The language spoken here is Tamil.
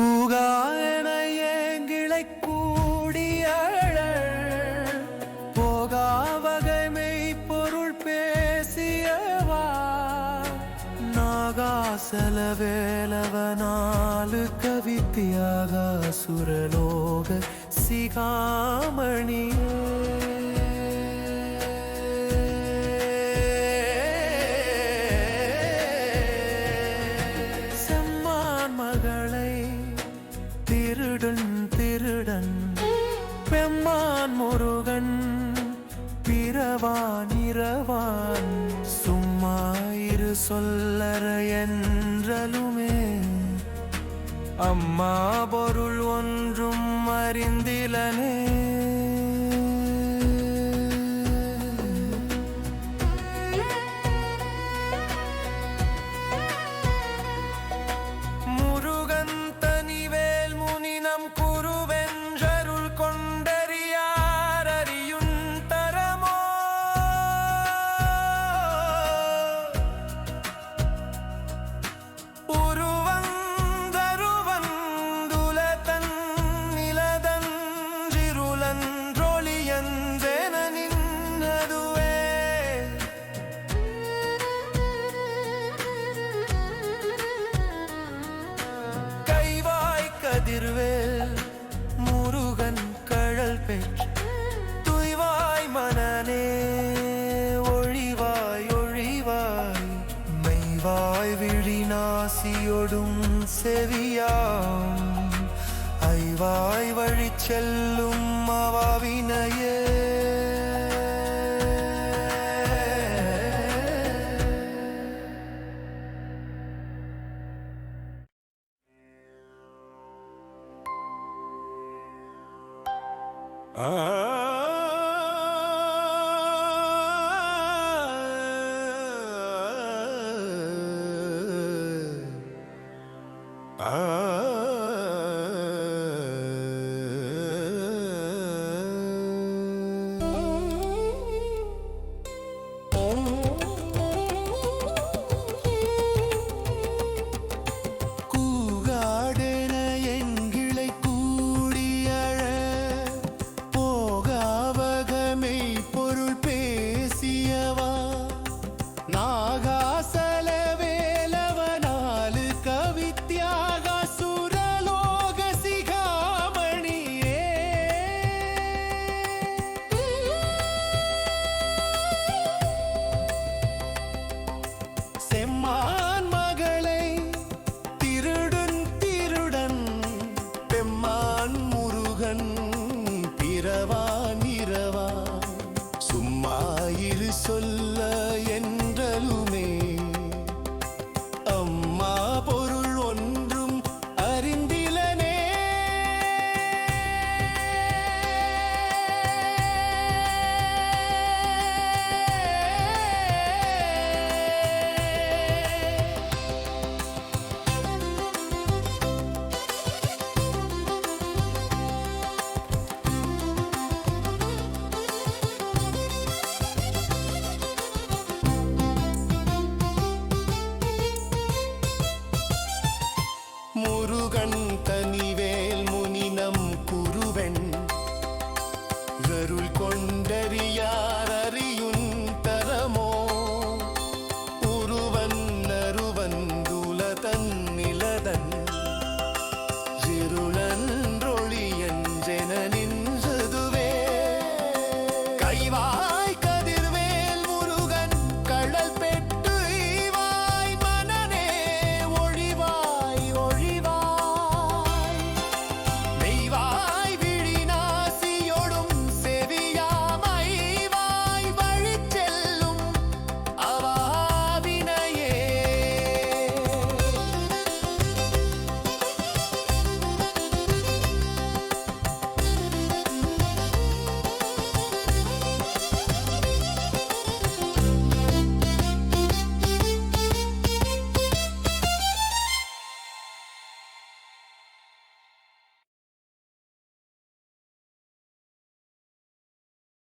கூகாயன ஏங்கிளை கூடியழ போகாவகைமை பொருள் பேசியவா நாகாசல வேலவனாலு கவித்தியாக சுரலோக சிகாமணி பிறவான் இரவான் சும்மா இரு சொல்லற என்றலுமே. அம்மா பொருள் ஒன்றும் அறிந்திலனே. கதிர்வேல் முருகன் கழல் பெற்று துய்வாய் மனநே ஒழிவாய் ஒழிவாய் மெய்வாய் விழிநாசியொடும் செவியாம். ஐவாய் வழி செல்லும் அவாவினையே Ah. செம்மா മുരുകൻ തനി